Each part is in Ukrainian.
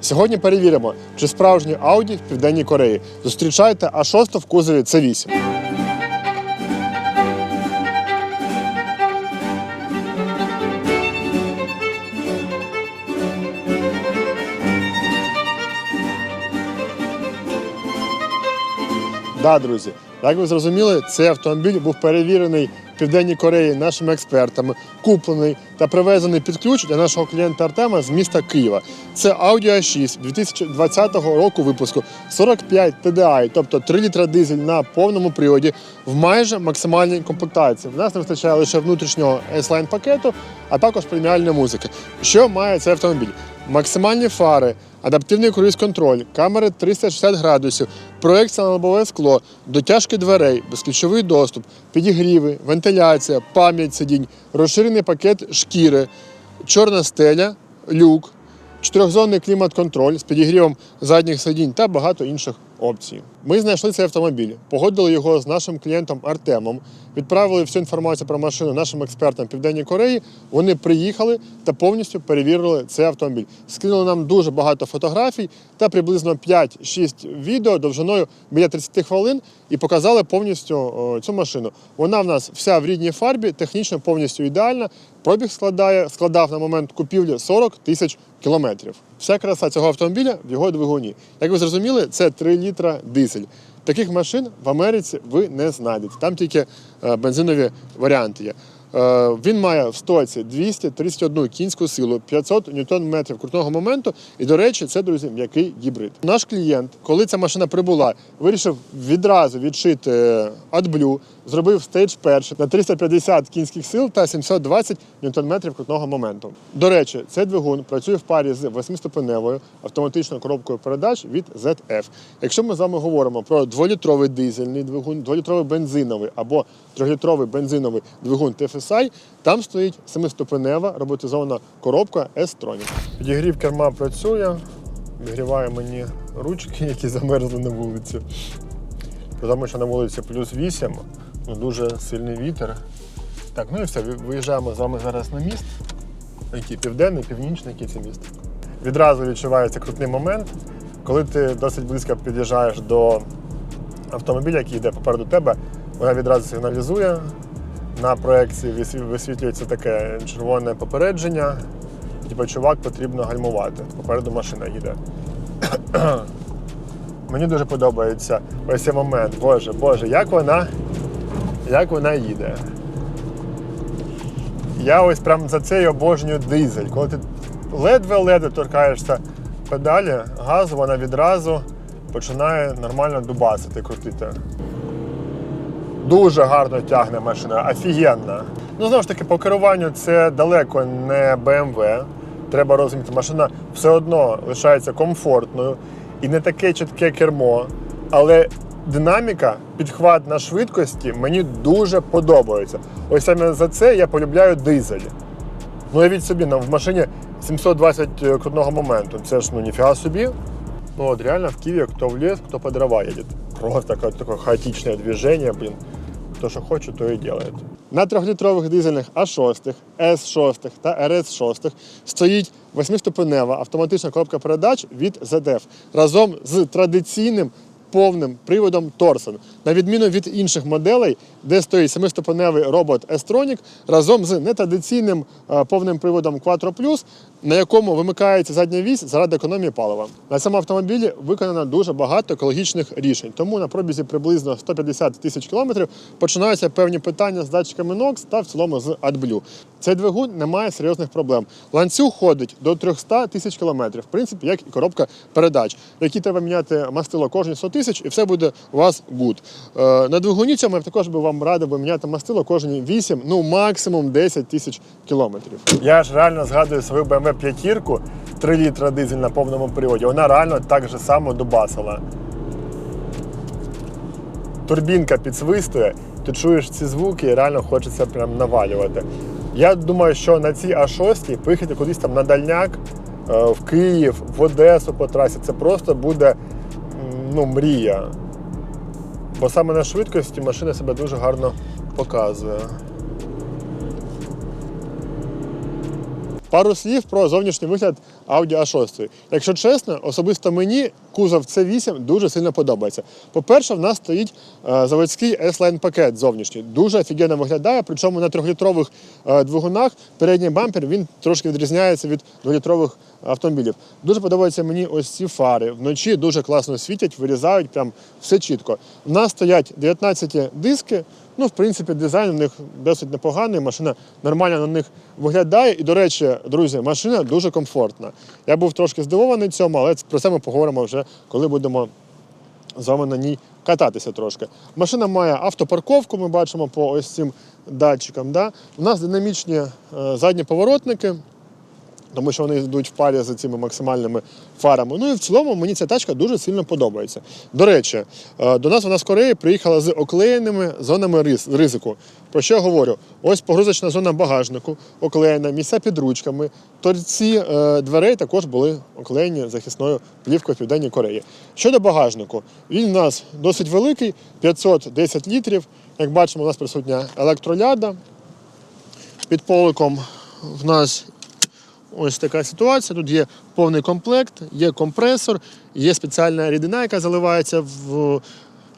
Сьогодні перевіримо, чи справжній Audi в Південній Кореї. Зустрічайте А6 в кузові C8. Да, друзі, як ви зрозуміли, цей автомобіль був перевірений в Південній Кореї нашими експертами, куплений та привезений під ключ для нашого клієнта Артема з міста Києва. Це Audi A6 2020 року випуску 45 TDI, тобто 3 літра дизель на повному приводі в майже максимальній комплектації. В нас не вистачає лише внутрішнього S-Line пакету, а також преміальної музики. Що має цей автомобіль? Максимальні фари, адаптивний круїз-контроль, камери 360 градусів, проекція на лобове скло, дотяжки дверей, безключовий доступ, підігріви, вентиляція, пам'ять сидінь, розширений пакет шкіри, чорна стеля, люк, чотирьохзонний клімат-контроль з підігрівом задніх сидінь та багато інших опцій. Ми знайшли цей автомобіль, погодили його з нашим клієнтом Артемом, відправили всю інформацію про машину нашим експертам Південній Кореї. Вони приїхали та повністю перевірили цей автомобіль. Скинули нам дуже багато фотографій та приблизно 5-6 відео довжиною біля 30 хвилин і показали повністю цю машину. Вона в нас вся в рідній фарбі, технічно повністю ідеальна. Пробіг складає, складав на момент купівлі 40 тисяч кілометрів. Вся краса цього автомобіля в його двигуні. Як ви зрозуміли, це 3 літра дизель. Таких машин в Америці ви не знайдете. Там тільки е, бензинові варіанти є. Е, Він має в стоці 231 кінську силу, 500 ньютон-метрів крутного моменту. І, до речі, це, друзі, м'який гібрид. Наш клієнт, коли ця машина прибула, вирішив відразу відшити AdBlue, зробив стейдж перший на 350 кінських сил та 720 ньютон-метрів крутного моменту. До речі, цей двигун працює в парі з 8-ступеневою автоматичною коробкою передач від ZF. Якщо ми з вами говоримо про 2-літровий дизельний двигун, 2-літровий бензиновий або 3-літровий бензиновий двигун TFSI, там стоїть 7-ступенева роботизована коробка S-Tronic. Підігрів керма працює, відгріває мені ручки, які замерзли на вулиці. Тому що на вулиці плюс 8, дуже сильний вітер. Так, ну і все, виїжджаємо з вами зараз на міст. Який південний, північний, який це міст. Відразу відчувається крутний момент, коли ти досить близько під'їжджаєш до автомобіля, який йде попереду тебе, вона відразу сигналізує. На проекції висвітлюється таке червоне попередження. Типу, чувак, потрібно гальмувати. Попереду машина їде. Мені дуже подобається ось цей момент. Боже, Боже, як вона, як вона їде. Я ось прям за це й обожнюю дизель. Коли ти ледве-ледве торкаєшся педалі, газу вона відразу починає нормально дубасити, крутити. Дуже гарно тягне машина, офігенна. Ну, знову ж таки, по керуванню це далеко не BMW. Треба розуміти, машина все одно лишається комфортною і не таке чітке кермо. Але динаміка, підхват на швидкості мені дуже подобається. Ось саме за це я полюбляю дизель. Ну, уявіть собі, нам в машині 720 крутного моменту. Це ж ну ніфіга собі. Ну от реально в Киеве кто в лес, кто по дрова едет. Просто такое, такое хаотичное движение, блин. Кто что хочет, то и делает. На трьохлітрових дизельних А6, С6 та РС6 стоїть восьмиступенева автоматична коробка передач від ZF разом з традиційним повним приводом Торсон. На відміну від інших моделей, де стоїть семиступеневий робот S-Tronic разом з нетрадиційним е, повним приводом Quattro Plus, на якому вимикається задня вісь заради економії палива. На цьому автомобілі виконано дуже багато екологічних рішень. Тому на пробізі приблизно 150 тисяч кілометрів починаються певні питання з датчиками NOx та в цілому з AdBlue. Цей двигун не має серйозних проблем. Ланцюг ходить до 300 тисяч кілометрів, в принципі, як і коробка передач, в якій треба міняти мастило кожні 100 тисяч, і все буде у вас гуд. Е, на двигуні цьому я також би вам радив міняти мастило кожні 8, ну максимум 10 тисяч кілометрів. Я ж реально згадую свою BMW п'ятірку, 3 літра дизель на повному приводі. Вона реально так же само дубасила. Турбінка підсвистує, ти чуєш ці звуки і реально хочеться прям навалювати. Я думаю, що на цій А6 поїхати кудись там на дальняк, е, в Київ, в Одесу по трасі, це просто буде ну, мрія. Бо саме на швидкості машина себе дуже гарно показує. Пару слів про зовнішній вигляд Audi A6. Якщо чесно, особисто мені кузов C8 дуже сильно подобається. По-перше, в нас стоїть е, заводський S-Line пакет зовнішній. Дуже офігенно виглядає, причому на трьохлітрових е, двигунах передній бампер він трошки відрізняється від дволітрових автомобілів. Дуже подобаються мені ось ці фари. Вночі дуже класно світять, вирізають прям все чітко. У нас стоять 19 диски. Ну, в принципі, дизайн у них досить непоганий. Машина нормально на них виглядає. І, до речі, друзі, машина дуже комфортна. Я був трошки здивований цьому, але про це ми поговоримо вже, коли будемо з вами на ній кататися трошки. Машина має автопарковку, ми бачимо по ось цим датчикам. Да? У нас динамічні е, задні поворотники, тому що вони йдуть в парі з цими максимальними фарами. Ну і в цілому мені ця тачка дуже сильно подобається. До речі, е, до нас вона з Кореї приїхала з оклеєними зонами ризику. Про що я говорю? Ось погрузочна зона багажнику, оклеєна, місця під ручками. Торці е, дверей також були оклеєні захисною плівкою в Південній Кореї. Щодо багажнику, він у нас досить великий, 510 літрів. Як бачимо, у нас присутня електроляда. Під поликом в нас ось така ситуація. Тут є повний комплект, є компресор, є спеціальна рідина, яка заливається в.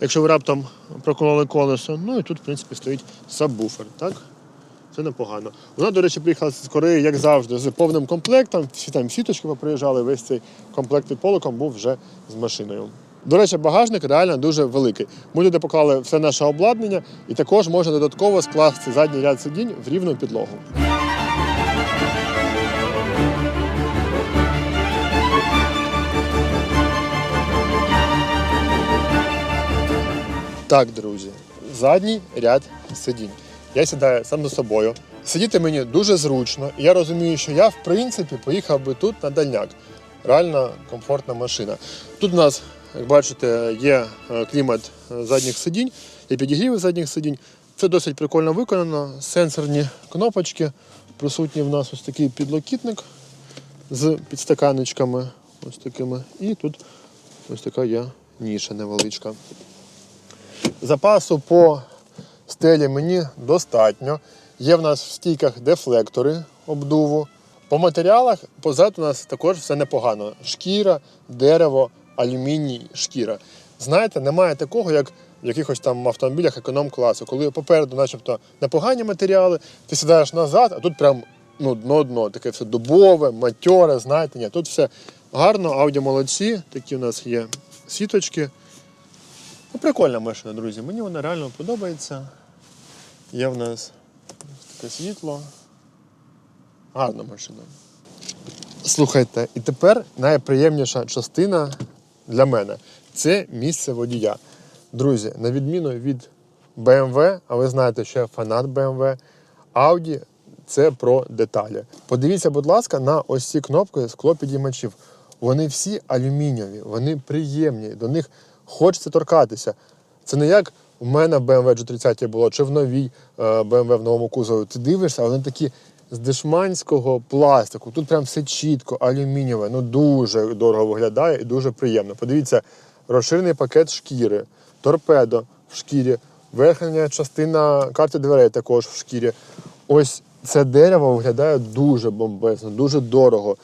Якщо ви раптом прокололи колесо, ну і тут, в принципі, стоїть сабвуфер, так? Це непогано. Вона, до речі, приїхала з Кореї, як завжди, з повним комплектом. Всі там сіточки поприїжджали, весь цей комплект під поликом був вже з машиною. До речі, багажник реально дуже великий. Ми туди поклали все наше обладнання і також можна додатково скласти задній ряд сидінь в рівну підлогу. Так, друзі, задній ряд сидінь. Я сідаю сам за собою. Сидіти мені дуже зручно, і я розумію, що я, в принципі, поїхав би тут на дальняк. Реально комфортна машина. Тут у нас, як бачите, є е, клімат е, задніх сидінь, є підігріви задніх сидінь. Це досить прикольно виконано. Сенсорні кнопочки. Присутній в нас ось такий підлокітник з підстаканечками. Ось такими. І тут ось така є ніша невеличка. Запасу по стелі мені достатньо. Є в нас в стійках дефлектори обдуву. По матеріалах позаду у нас також все непогано. Шкіра, дерево, алюміній, шкіра. Знаєте, немає такого, як в якихось там автомобілях економ-класу, коли попереду, начебто, непогані матеріали, ти сідаєш назад, а тут прям ну, дно-дно, таке все дубове, матьоре, знаєте, ні, тут все гарно, ауді молодці, такі у нас є сіточки. Ну, прикольна машина, друзі. Мені вона реально подобається. Є в нас таке світло. Гарна машина. Слухайте, і тепер найприємніша частина для мене це місце водія. Друзі, на відміну від BMW, а ви знаєте, що я фанат BMW, Audi це про деталі. Подивіться, будь ласка, на ось ці кнопки склопідіймачів. Вони всі алюмінієві, вони приємні, до них хочеться торкатися. Це не як в мене в BMW G30 було, чи в новій е, BMW в новому кузові. Ти дивишся, вони такі з дешманського пластику. Тут прям все чітко, алюмінієве. Ну дуже дорого виглядає і дуже приємно. Подивіться, розширений пакет шкіри, торпедо в шкірі, верхня частина карти дверей також в шкірі. Ось це дерево виглядає дуже бомбезно, дуже дорого.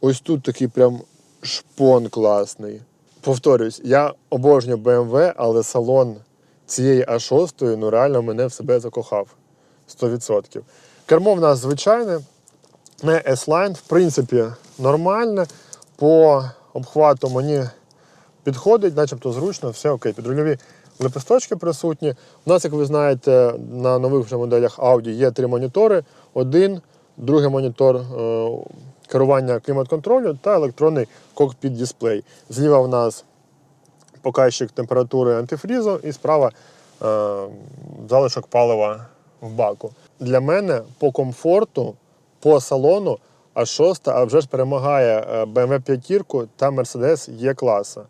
Ось тут такий прям шпон класний. Повторюсь, я обожнюю BMW, але салон цієї А6 ну реально мене в себе закохав. 100%. Кермо в нас звичайне, не S-Line, в принципі, нормальне. По обхвату мені підходить, начебто зручно, все окей. Підрульові лепесточки присутні. У нас, як ви знаєте, на нових вже моделях Audi є три монітори. Один, другий монітор е, керування клімат-контролю та електронний кокпіт дисплей. Зліва в нас показчик температури антифрізу і справа е, залишок палива в баку. Для мене по комфорту, по салону А6, а вже ж перемагає е, BMW 5 та Mercedes є класа.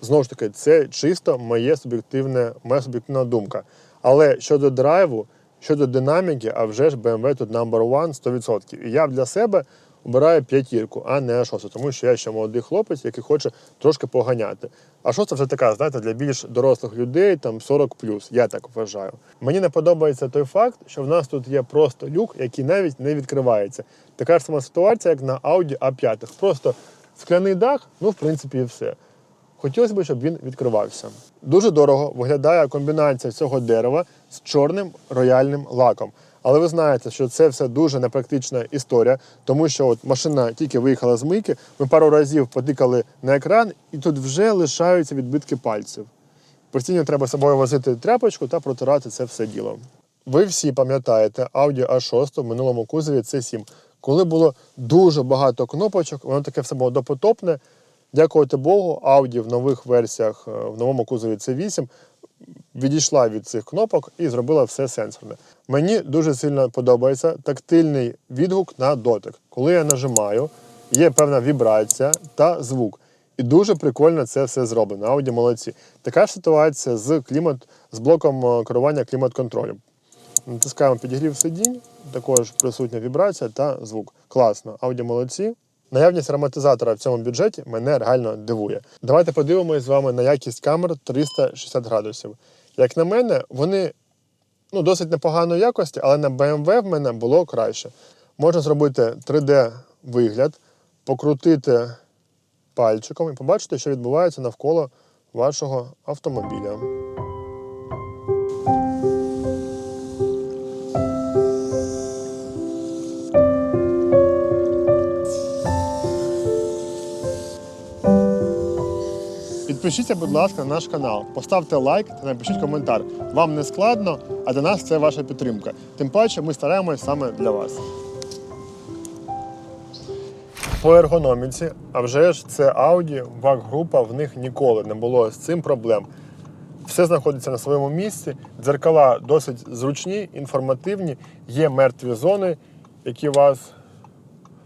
Знову ж таки, це чисто моє суб'єктивне, моя суб'єктивна думка. Але щодо драйву, щодо динаміки, а вже ж BMW тут number one 100%. І я для себе обираю п'ятірку, а не А6, тому що я ще молодий хлопець, який хоче трошки поганяти. А шоста вже така, знаєте, для більш дорослих людей, там 40 я так вважаю. Мені не подобається той факт, що в нас тут є просто люк, який навіть не відкривається. Така ж сама ситуація, як на Audi A5. Просто скляний дах, ну, в принципі, і все. Хотілося б, щоб він відкривався. Дуже дорого виглядає комбінація цього дерева з чорним рояльним лаком. Але ви знаєте, що це все дуже непрактична історія, тому що от машина тільки виїхала з мийки, ми пару разів потикали на екран, і тут вже лишаються відбитки пальців. Постійно треба з собою возити тряпочку та протирати це все діло. Ви всі пам'ятаєте Audi A6 в минулому кузові C7, коли було дуже багато кнопочок, воно таке все було допотопне. Дякувати Богу, Audi в нових версіях, е, в новому кузові C8 відійшла від цих кнопок і зробила все сенсорне. Мені дуже сильно подобається тактильний відгук на дотик. Коли я нажимаю, є певна вібрація та звук. І дуже прикольно це все зроблено. Audi молодці. Така ж ситуація з клімат, з блоком е, керування клімат-контролем. Натискаємо підігрів сидінь, також присутня вібрація та звук. Класно, Audi молодці. Наявність ароматизатора в цьому бюджеті мене реально дивує. Давайте подивимось з вами на якість камер 360 градусів. Як на мене, вони ну, досить непоганої якості, але на BMW в мене було краще. Можна зробити 3D-вигляд, покрутити пальчиком і побачити, що відбувається навколо вашого автомобіля. Підпишіться, будь ласка, на наш канал, поставте лайк та напишіть коментар. Вам не складно, а для нас це ваша підтримка. Тим паче ми стараємось саме для вас. По ергономіці, а вже ж це Audi, ВАГ-група, в них ніколи не було з цим проблем. Все знаходиться на своєму місці. Дзеркала досить зручні, інформативні, є мертві зони, які вас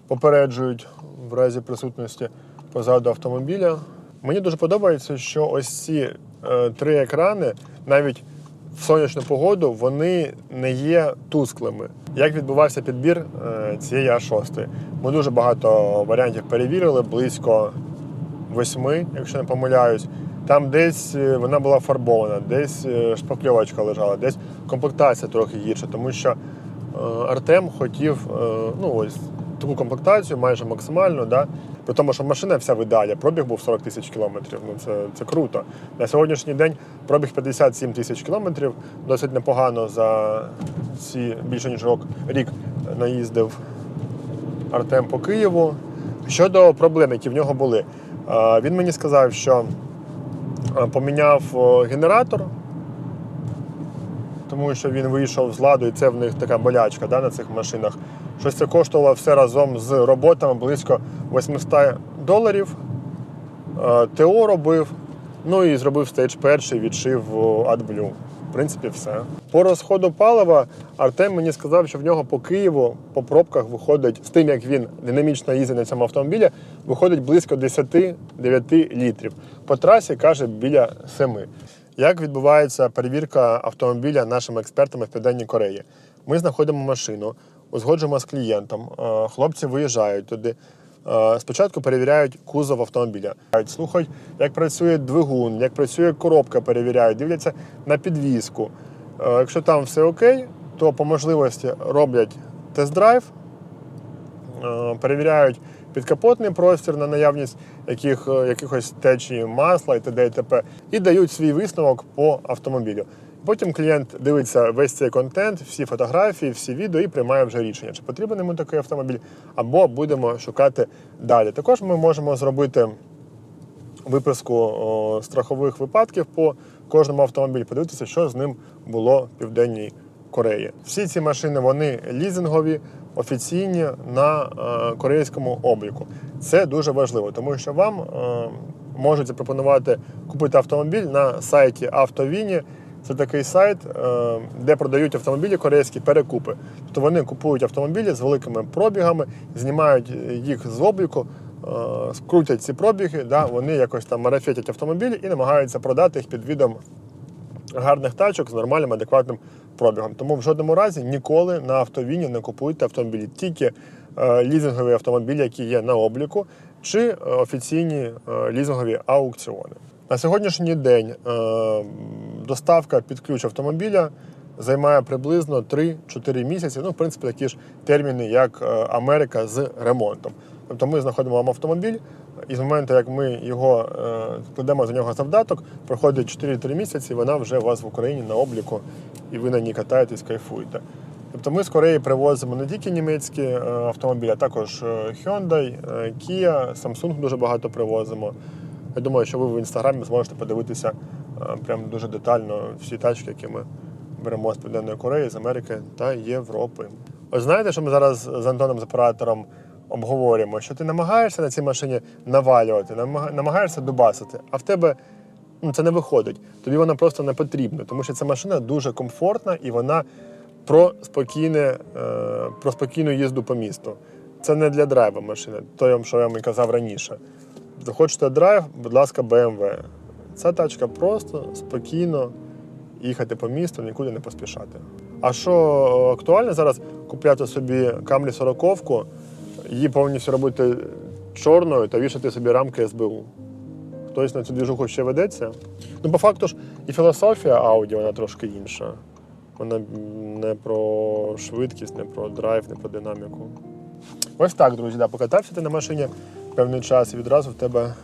попереджують в разі присутності позаду автомобіля. Мені дуже подобається, що ось ці е, три екрани, навіть в сонячну погоду, вони не є тусклими. Як відбувався підбір е, цієї А6? Ми дуже багато варіантів перевірили, близько восьми, якщо не помиляюсь. Там десь е, вона була фарбована, десь е, шпакльовочка лежала, десь комплектація трохи гірша, тому що е, Артем хотів е, ну, ось, таку комплектацію, майже максимальну. Да? При тому, що машина вся в ідеалі, пробіг був 40 тисяч кілометрів. Ну, це, це круто. На сьогоднішній день пробіг 57 тисяч кілометрів, досить непогано за ці більше ніж рок, рік наїздив Артем по Києву. Щодо проблем, які в нього були, він мені сказав, що поміняв генератор, тому що він вийшов з ладу, і це в них така болячка да, на цих машинах. Щось це коштувало все разом з роботами близько 800 доларів. Е, ТО робив, ну і зробив стейдж перший, відшив AdBlue. В принципі, все. По розходу палива Артем мені сказав, що в нього по Києву по пробках виходить, з тим як він динамічно їздить на цьому автомобілі, виходить близько 10-9 літрів. По трасі каже біля 7. Як відбувається перевірка автомобіля нашими експертами в Південній Кореї? Ми знаходимо машину, узгоджуємо з клієнтом, е, хлопці виїжджають туди. Е, Спочатку перевіряють кузов автомобіля, слухають, як працює двигун, як працює коробка, перевіряють, дивляться на підвізку. Е, Якщо там все окей, то по можливості роблять тест-драйв, перевіряють підкапотний простір на наявність яких, якихось течії масла і т.д. і т.п. і дають свій висновок по автомобілю. Потім клієнт дивиться весь цей контент, всі фотографії, всі відео і приймає вже рішення, чи потрібен йому такий автомобіль, або будемо шукати далі. Також ми можемо зробити виписку страхових випадків по кожному автомобілю, подивитися, що з ним було в Південній Кореї. Всі ці машини вони лізингові, офіційні на е, корейському обліку. Це дуже важливо, тому що вам е, можуть запропонувати купити автомобіль на сайті Автовіні. Це такий сайт, е, де продають автомобілі корейські перекупи. Тобто вони купують автомобілі з великими пробігами, знімають їх з обліку, е, скрутять ці пробіги, да, вони якось там марафетять автомобілі і намагаються продати їх під відом гарних тачок з нормальним, адекватним пробігом. Тому в жодному разі ніколи на автовіні не купуйте автомобілі. Тільки е, лізингові автомобілі, які є на обліку, чи е, офіційні е, лізингові аукціони. На сьогоднішній день е, доставка під ключ автомобіля займає приблизно 3-4 місяці. Ну, в принципі, такі ж терміни, як е, Америка з ремонтом. Тобто ми знаходимо вам автомобіль, і з моменту, як ми його е, складемо за нього завдаток, проходить 4-3 місяці, вона вже у вас в Україні на обліку, і ви на ній катаєтесь, кайфуєте. Тобто ми з Кореї привозимо не тільки німецькі е, автомобілі, а також Hyundai, Kia, Samsung дуже багато привозимо. Я думаю, що ви в інстаграмі зможете подивитися прям дуже детально всі тачки, які ми беремо з Південної Кореї, з Америки та Європи. Ось знаєте, що ми зараз з Антоном з оператором обговорюємо, що ти намагаєшся на цій машині навалювати, намагаєшся дубасити, а в тебе ну, це не виходить. Тобі вона просто не потрібна, тому що ця машина дуже комфортна і вона про спокійне, е, про спокійну їзду по місту. Це не для драйва машина, то, що я вам казав раніше. Захочете драйв, будь ласка, BMW. Ця тачка просто спокійно їхати по місту, нікуди не поспішати. А що е, актуально зараз купляти собі Камрі 40 її повністю робити чорною та вішати собі рамки СБУ. Хтось на цю двіжуху ще ведеться. Ну, по факту ж і філософія Audi, вона трошки інша. Вона не про швидкість, не про драйв, не про динаміку. Ось так, друзі, да, покатався ти на машині певний час і відразу в тебе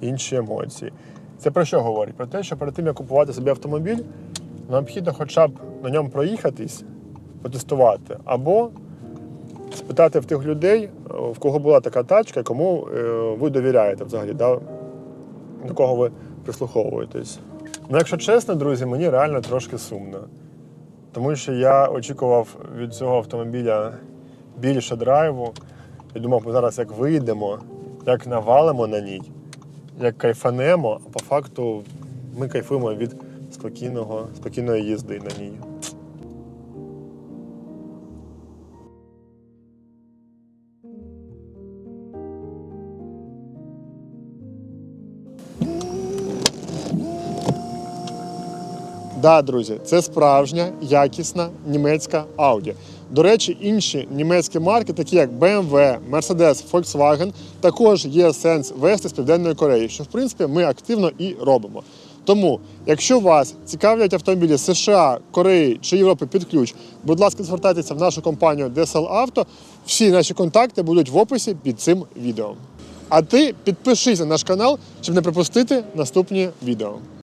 інші емоції. Це про що говорить? Про те, що перед тим, як купувати собі автомобіль, необхідно хоча б на ньому проїхатись, потестувати, або спитати в тих людей, е, в кого була така тачка, кому е, ви довіряєте взагалі, да? до кого ви прислуховуєтесь. Ну, якщо чесно, друзі, мені реально трошки сумно. Тому що я очікував від цього автомобіля більше драйву. І думав, ми зараз як вийдемо, як навалимо на ній, як кайфанемо, а по факту ми кайфуємо від спокійного, спокійної їзди на ній. Да, друзі, це справжня якісна німецька Audi. До речі, інші німецькі марки, такі як BMW, Mercedes, Volkswagen, також є сенс вести з Південної Кореї, що в принципі ми активно і робимо. Тому, якщо вас цікавлять автомобілі США, Кореї чи Європи під ключ, будь ласка, звертайтеся в нашу компанію DSL Auto. Всі наші контакти будуть в описі під цим відео. А ти підпишись на наш канал, щоб не пропустити наступні відео.